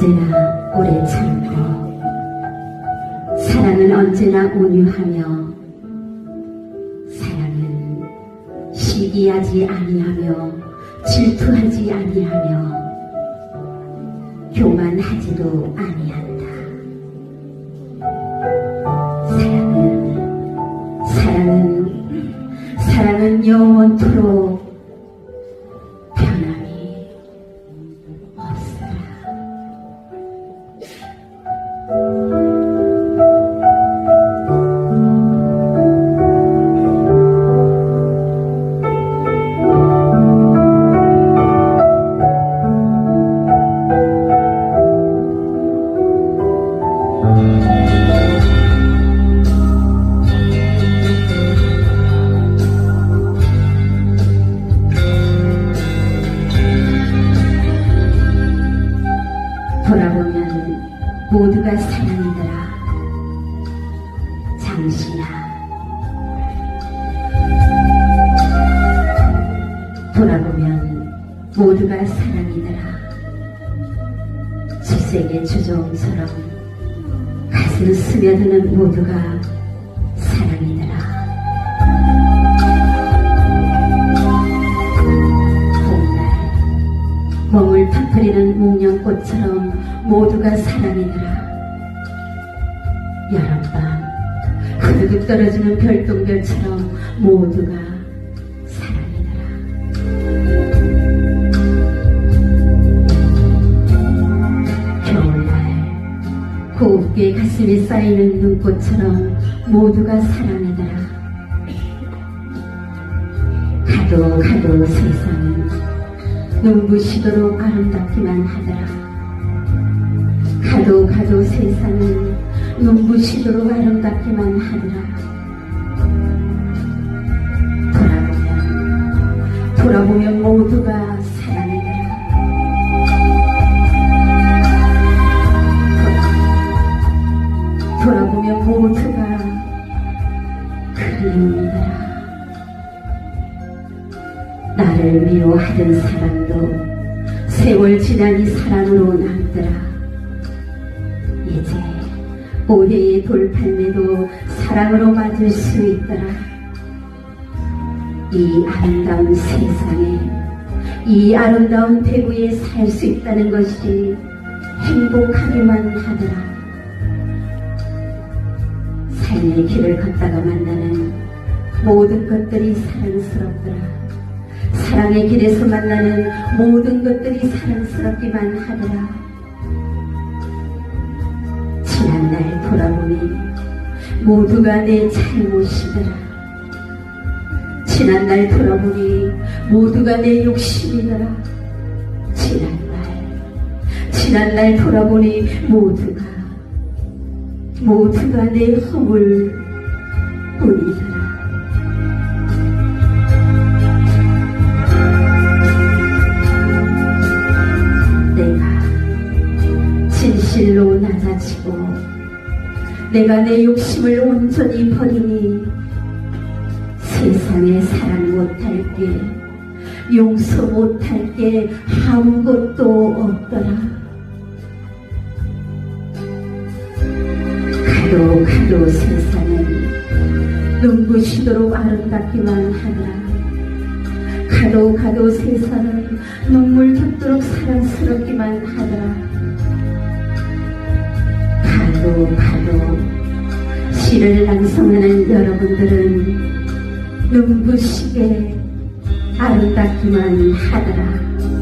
언제나 오래 참고 사랑은 언제나 온유하며 사랑은 시기하지 아니하며 질투하지 아니하며 교만하지도 아니한다. 사랑은 사랑은 사랑은 영원토록 모두가 사랑이더라. 장신아. 돌아보면 모두가 사랑이더라. 주색의 주종처럼 가슴 스며드는 모두가 몸을 터뜨리는 목련꽃처럼 모두가 사랑이더라. 여름밤 흐르륵 떨어지는 별똥별처럼 모두가 사랑이더라. 겨울날 곱게 가슴이 쌓이는 눈꽃처럼 모두가 사랑이더라. 가도 가도 세상은 눈부시도록 아름답기만 하더라. 가도 가도 세상은 눈부시도록 아름답기만 하더라. 돌아보면, 돌아보면 모두가 나를 미워하던 사람도 세월 지나니 사랑으로 남더라. 이제 오해의 돌판매도 사랑으로 맞을 수 있더라. 이 아름다운 세상에 이 아름다운 대구에 살 수 있다는 것이 행복하기만 하더라. 삶의 길을 걷다가 만나는 모든 것들이 사랑스럽더라. 사랑의 길에서 만나는 모든 것들이 사랑스럽기만 하더라. 지난날 돌아보니 모두가 내 잘못이더라. 지난날 돌아보니 모두가 내 욕심이더라. 지난날, 지난날 돌아보니 모두가, 모두가 내 허물 뿐이더 진실로 낮아지고 내가 내 욕심을 온전히 버리니 세상에 사랑 못할 게 용서 못할 게 아무것도 없더라 가도 가도 세상은 눈부시도록 아름답기만 하더라 가도 가도 세상은 눈물 겹도록 사랑스럽기만 하더라. 가도 가도 시를 낭송하는 여러분들은 눈부시게 아름답기만 하더라.